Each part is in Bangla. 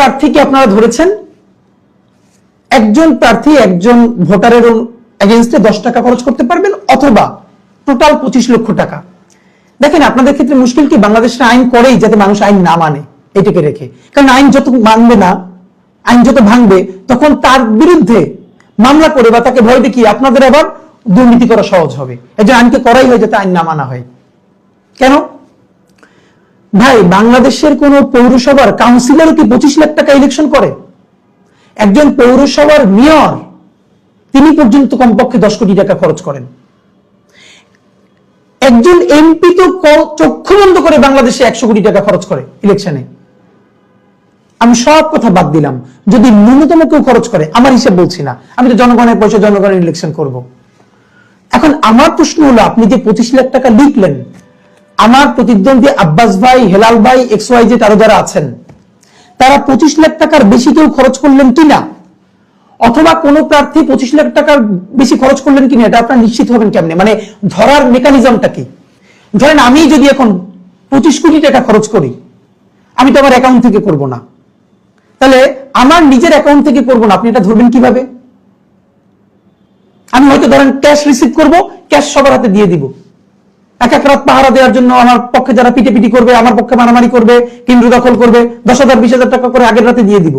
প্রার্থীকে আপনারা ধরেছেন? একজন প্রার্থী একজন ভোটারের এগেনস্টে দশ টাকা খরচ করতে পারবেন অথবা টোটাল পঁচিশ লক্ষ টাকা। দেখেন, আপনাদের ক্ষেত্রে মুশকিল কি? বাংলাদেশের আইন করেই যাতে মানুষ আইন না মানে এটাকে রেখে। কারণ আইন যত মানবে না, আইন যত ভাঙবে, তখন তার বিরুদ্ধে মামলা করে বা তাকে ভয় দেখিয়ে আপনাদের আবার দুর্নীতি করা সহজ হবে। এই যে আইনকে করাই হয় যাতে আইন না মানা হয়। কেন? ভাই, বাংলাদেশের কোন পৌরসভার কাউন্সিলর কি পঁচিশ লাখ টাকা ইলেকশন করে? একজন পৌরসভার মেয়র তিনি পর্যন্ত কমপক্ষে দশ কোটি টাকা খরচ করেন। একজন এমপি তো চক্ষু বন্ধ করে বাংলাদেশে একশো কোটি টাকা খরচ করে ইলেকশনে আমি সব কথা বাদ দিলাম। যদি ন্যূনতম কেউ খরচ করে, আমার হিসাব বলছি না। আমি তো জনগণের পয়সা জনগণের ইলেকশন করব। এখন আমার প্রশ্ন হলো, আপনি যে পঁচিশ লাখ টাকা লিখলেন আমার প্রতিদ্বন্দ্বী আব্বাস ভাই, হেলাল ভাই, এক্স ওয়াই জেড আরও যারা আছেন, তারা পঁচিশ লাখ টাকার বেশি কেউ খরচ করলেন কিনা? অথবা কোন প্রার্থী পঁচিশ লাখ টাকার বেশি খরচ করলেন কিনা? এটা আপনার নিশ্চিত হবেন কেমনে? মানে ধরার মেকানিজমটা কি? ধরেন আমি যদি এখন পঁচিশ কোটি টাকা খরচ করি, আমি তো আমার অ্যাকাউন্ট থেকে করব না। তাহলে আমার নিজের অ্যাকাউন্ট থেকে করব না। আপনি এটা ধরবেন কীভাবে? আমি হয়তো ধরেন ক্যাশ রিসিভ করব ক্যাশ সবার হাতে দিয়ে দিব। এক এক রাত পাহারা দেওয়ার জন্য আমার পক্ষে যারা পিটে পিটি করবে, আমার পক্ষে মারামারি করবে কেন্দ্র দখল করবে, দশ হাজার, বিশ হাজার টাকা করে আগের রাতে দিয়ে দিব।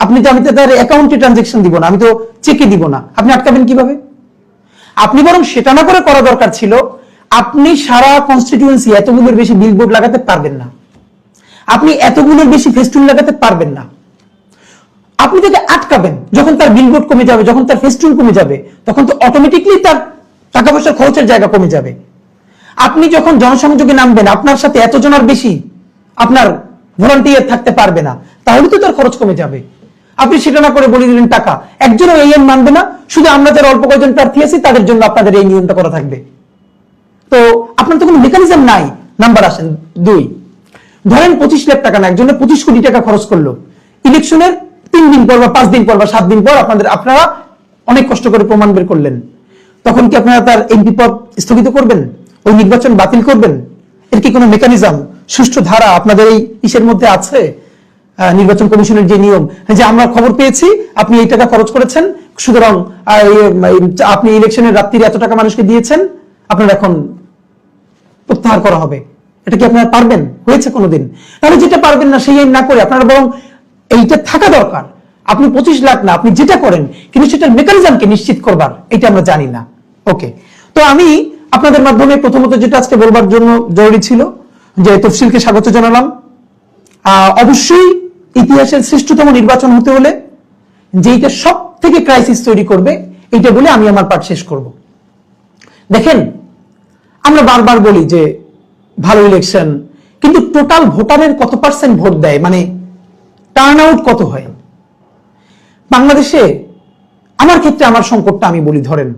আপনি তো, আমি তো তার অ্যাকাউন্টে ট্রানজেকশন দিব না, আমি তো চেকে দিব না। আপনি আটকাবেন কীভাবে? আপনি বরং সেটা না করে করা দরকার ছিল, আপনি সারা কনস্টিটিউয়েন্সি এতগুলোর বেশি বিলবোর্ড লাগাতে পারবেন না। আপনি এতগুলোর বেশি ফেস্টুন লাগাতে পারবেন না। আপনি তাকে আটকাবেন, যখন তার বিলবোর্ড কমে যাবে, যখন তার ফেস্টুন কমে যাবে, তখন তো অটোমেটিকলি তার টাকা পয়সার খরচের জায়গা কমে যাবে। আপনি যখন জনসংযোগে নামবেন, আপনার সাথে এতজনের বেশি আপনার ভলান্টিয়ার থাকতে পারবে না। তাহলে তো তার খরচ কমে যাবে। আপনি সেটা না করে বলে দিলেন টাকা। একজনও এই আইন মানবে না। শুধু আমরা যারা অল্প কয়েকজন প্রার্থী আছি, তাদের জন্য আপনাদের এই নিয়মটা করা থাকবে। তো আপনার তো কোনো মেকানিজম নাই। নাম্বার আসেন দুই। ধরেন পঁচিশ লাখ টাকা না, একজনের পঁচিশ কোটি টাকা খরচ করল। ইলেকশনের তিন দিন পর বা পাঁচ দিন পর বা সাত দিন পর আপনাদের, আপনারা অনেক কষ্ট করে প্রমাণ বের করলেন। তখন কি আপনারা তার এমপি পদ স্থগিত করবেন? ওই নির্বাচন বাতিল করবেন? এর কি কোনো মেকানিজম সুষ্ঠু ধারা আপনাদের এই ইসের মধ্যে আছে? নির্বাচন কমিশনের যে নিয়ম যে আমরা খবর পেয়েছি, আপনি এই টাকা খরচ করেছেন, সুতরাং আপনি ইলেকশনের রাত্রিরে এত টাকা মানুষকে দিয়েছেন, আপনার এখন প্রত্যাহার করা হবে। এটা কি আপনারা পারবেন? হয়েছে কোনোদিন? তাহলে যেটা পারবেন না, সেই আইন না করে আপনারা বরং এইটা থাকা দরকার। আপনি পঁচিশ লাখ না, আপনি যেটা করেন, কিন্তু সেটার মেকানিজমকে নিশ্চিত করবার, এটা আমরা জানি না। ওকে তো আমি আপনাদের মাধ্যমে প্রথমত যেটা আজকে বলবার জন্য জরুরি ছিল, যে তফসিলকে স্বাগত জানালাম। অবশ্যই ইতিহাসের শ্রেষ্ঠতম নির্বাচন হতে হলে যেইটা সব থেকে ক্রাইসিস তৈরি করবে, এইটা বলে আমি আমার পাঠ শেষ করব। দেখেন, আমরা বারবার বলি যে ভালো ইলেকশন কিন্তু টোটাল ভোটারের কত পার্সেন্ট ভোট দেয়? মানে টার্ন আউট কত হয়? বাংলাদেশে আমার ক্ষেত্রে আমার সংকটটা আমি বলি, ধরেন,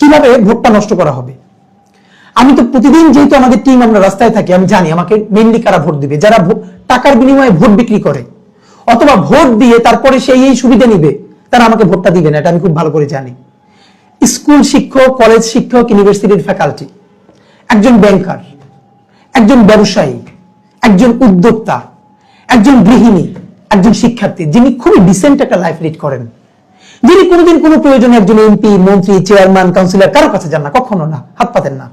কীভাবে ভোটটা নষ্ট করা হবে? আমি তো প্রতিদিন যেহেতু আমাদের টিম আমরা রাস্তায় থাকি, আমি জানি, আমাকে মেনলি কারা ভোট দিবে? যারা টাকার বিনিময়ে ভোট বিক্রি করে, অথবা ভোট দিয়ে তারপরে সেই এই সুবিধা নিবে, তারা আমাকে ভোটটা দিবে না, এটা আমি খুব ভালো করে জানি। স্কুল শিক্ষক কলেজ শিক্ষক ইউনিভার্সিটির ফ্যাকাল্টি একজন ব্যাংকার একজন ব্যবসায়ী, একজন উদ্যোক্তা, একজন গৃহিণী, একজন শিক্ষার্থী, যিনি খুবই ডিসেন্ট একটা লাইফ লিড করেন, যিনি কোনোদিন কোনো প্রয়োজনে একজন এমপি মন্ত্রী চেয়ারম্যান কাউন্সিলর কারও কাছে যান না, কখনো না, হাত পাতেন না।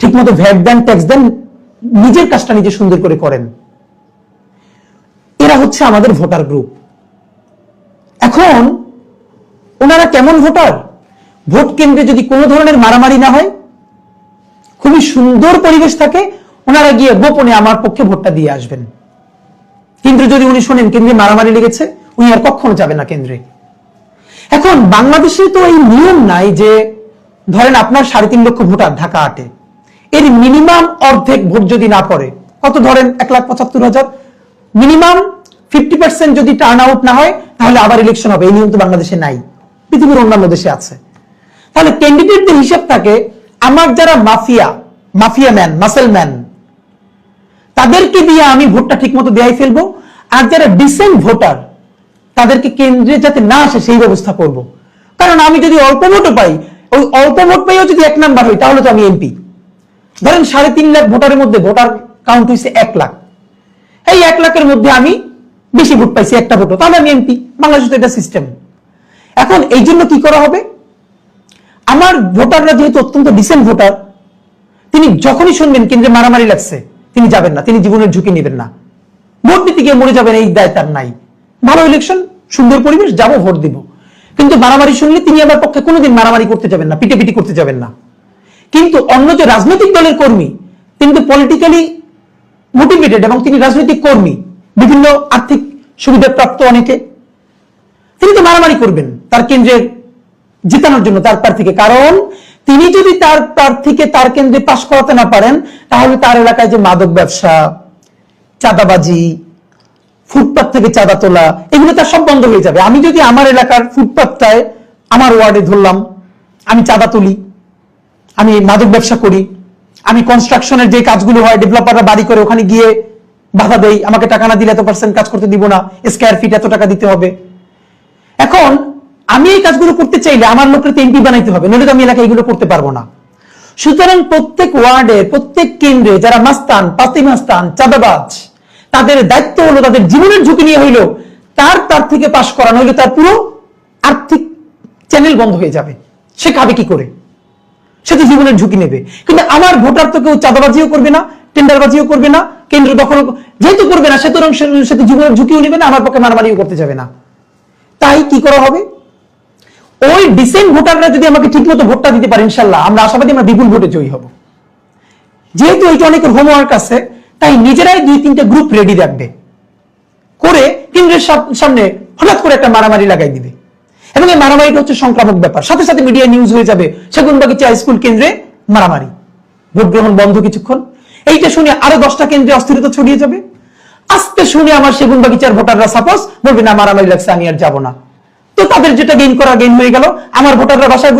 ঠিকমতো ভ্যাট দেন ট্যাক্স দেন, নিজের কাজটা নিজে সুন্দর করে করেন। এরা হচ্ছে আমাদের ভোটার গ্রুপ এখন ওনারা কেমন ভোটার? ভোট কেন্দ্রে যদি কোনো ধরনের মারামারি না হয়, খুবই সুন্দর পরিবেশ থাকে, ওনারা গিয়ে গোপনে আমার পক্ষে ভোটটা দিয়ে আসবেন। কিন্তু যদি উনি শোনেন কেন্দ্রে মারামারি লেগেছে, উনি আর কখনো যাবেন না কেন্দ্রে। এখন বাংলাদেশে তো এই নিয়ম নাই যে, ধরেন আপনার সাড়ে তিন লক্ষ ভোটার ঢাকা আটে। এর মিনিমাম অর্ধেক ভোট যদি না পড়ে, কত ধরেন? এক লাখ পঁচাত্তর হাজার। মিনিমাম ফিফটি পার্সেন্ট যদি টার্ন আউট না হয়, তাহলে আবার ইলেকশন হবে। এই নিয়ম তো বাংলাদেশে নাই। পৃথিবীর অন্যান্য দেশে আছে। তাহলে ক্যান্ডিডেটদের হিসাব থাকে, আমার যারা mafia mafia man muscle man তাদেরকে দিয়ে আমি ভোটটা ঠিক মতো দেয়াই ফেলব, আর যারা ডিসেন্ট ভোটার তাদেরকে কেন্দ্রে যাতে না আসে, সেই ব্যবস্থা করব। কারণ আমি যদি অল্প ভোটও পাই, ওই অল্প ভোট পাইও যদি এক নাম্বার হই তাহলে তো আমি এমপি ধরেন সাড়ে তিন লাখ ভোটারের মধ্যে ভোটার কাউন্ট হয়েছে এক লাখ। এই এক লাখের মধ্যে আমি বেশি ভোট পাইছি একটা ভোটও। তাহলে আমি এমপি বাংলাদেশে তো এটা সিস্টেম এখন এই জন্য কি করা হবে? আমার ভোটাররা যেহেতু অত্যন্ত ডিসেন্ট ভোটার, তিনি যখনই শুনবেন কেন্দ্রে মারামারি লাগছে, তিনি যাবেন না, তিনি জীবনের ঝুঁকি নেবেন না। ভোট দিতে গিয়ে মরে যাবেন, এই দায় তার নাই। ভালো ইলেকশন সুন্দর পরিবেশ, যাব ভোট দিব। কিন্তু মারামারি শুনলে তিনি আমার পক্ষে কোনোদিন মারামারি করতে যাবেন না পিটে পিটি করতে যাবেন না। কিন্তু অন্য যে রাজনৈতিক দলের কর্মী, তিনি তো পলিটিক্যালি মোটিভেটেড এবং তিনি রাজনৈতিক কর্মী, বিভিন্ন আর্থিক সুবিধা প্রাপ্ত অনেকে। তিনি তো মারামারি করবেন তার কেন্দ্রের জিতানোর জন্য তার প্রার্থীকে। কারণ তিনি যদি তার প্রার্থীকে তার কেন্দ্রে পাশ করাতে না পারেন, তাহলে তার এলাকায় যে মাদক ব্যবসা, চাঁদাবাজি, ফুটপাত থেকে চাঁদা তোলা, এগুলো তার সব বন্ধ হয়ে যাবে। আমি যদি আমার এলাকার ফুটপাতটায়, আমার ওয়ার্ডে ধরলাম, আমি চাঁদা তুলি আমি মাদক ব্যবসা করি, আমি কনস্ট্রাকশনের যে কাজগুলো হয় ডেভেলপাররা বাড়ি করে ওখানে গিয়ে বাধা দেই আমাকে টাকা না দিলে এত পার্সেন্ট কাজ করতে দিব না স্কোয়ার ফিট এত টাকা দিতে হবে। এখন আমি এই কাজগুলো করতে চাইলে আমার লোকের তো এমপি বানাইতে হবে, নইলে তো আমি এলাকায় এগুলো করতে পারব না। সুতরাং প্রত্যেক ওয়ার্ডে প্রত্যেক কেন্দ্রে যারা মাস্তান, পাতি মাস্তান, চাঁদাবাজ, তাদের দায়িত্ব হলো তাদের জীবনের ঝুঁকি নিয়ে হইল, তার তার থেকে পাশ করা, নইলে তার পুরো আর্থিক চ্যানেল বন্ধ হয়ে যাবে। সে খাবে কি করে? সে তো জীবনের ঝুঁকি নেবে। কিন্তু আমার ভোটার তো কেউ চাঁদাবাজিও করবে না, টেন্ডারবাজিও করবে না, কেন্দ্র দখল যেহেতু করবে না, সে- সে তো জীবনের ঝুঁকিও নেবে না, আমার পক্ষে মারামারিও করতে যাবে না। তাই কি করা হবে? ওই ডিসেন্ট ভোটাররা যদি আমাকে ঠিকমতো ভোটটা দিতে পারে ইনশাল্লাহ আমরা আশাবাদী আমরা বিপুল ভোটে জয়ী হব। যেহেতু এইটা অনেকের হোমওয়ার্ক আছে, তাই নিজেরাই দুই তিনটা গ্রুপ রেডি রাখবে। করে কেন্দ্রের সাম- সামনে হঠাৎ করে একটা মারামারি লাগাই দিবে। এবং এই মারামারিটা হচ্ছে সংক্রামক ব্যাপার। সাথে সাথে মিডিয়া নিউজ হয়ে যাবে সেগুনবাগিচা স্কুল কেন্দ্রে মারামারি। ভোট গ্রহণ বন্ধ কিছুক্ষণ। এইটা শুনে আরও দশটা কেন্দ্রে অস্থিরতা ছড়িয়ে যাবে। আস্তে শুনে আমার সেগুন বাগিচার ভোটাররা সাপোজ বলবে, না, মারামারি লাগছে, আমি আর যাব না। তো তাদের যেটা গেইন করা গেইন হয়ে গেল। আমার ভোটাররা বাসায়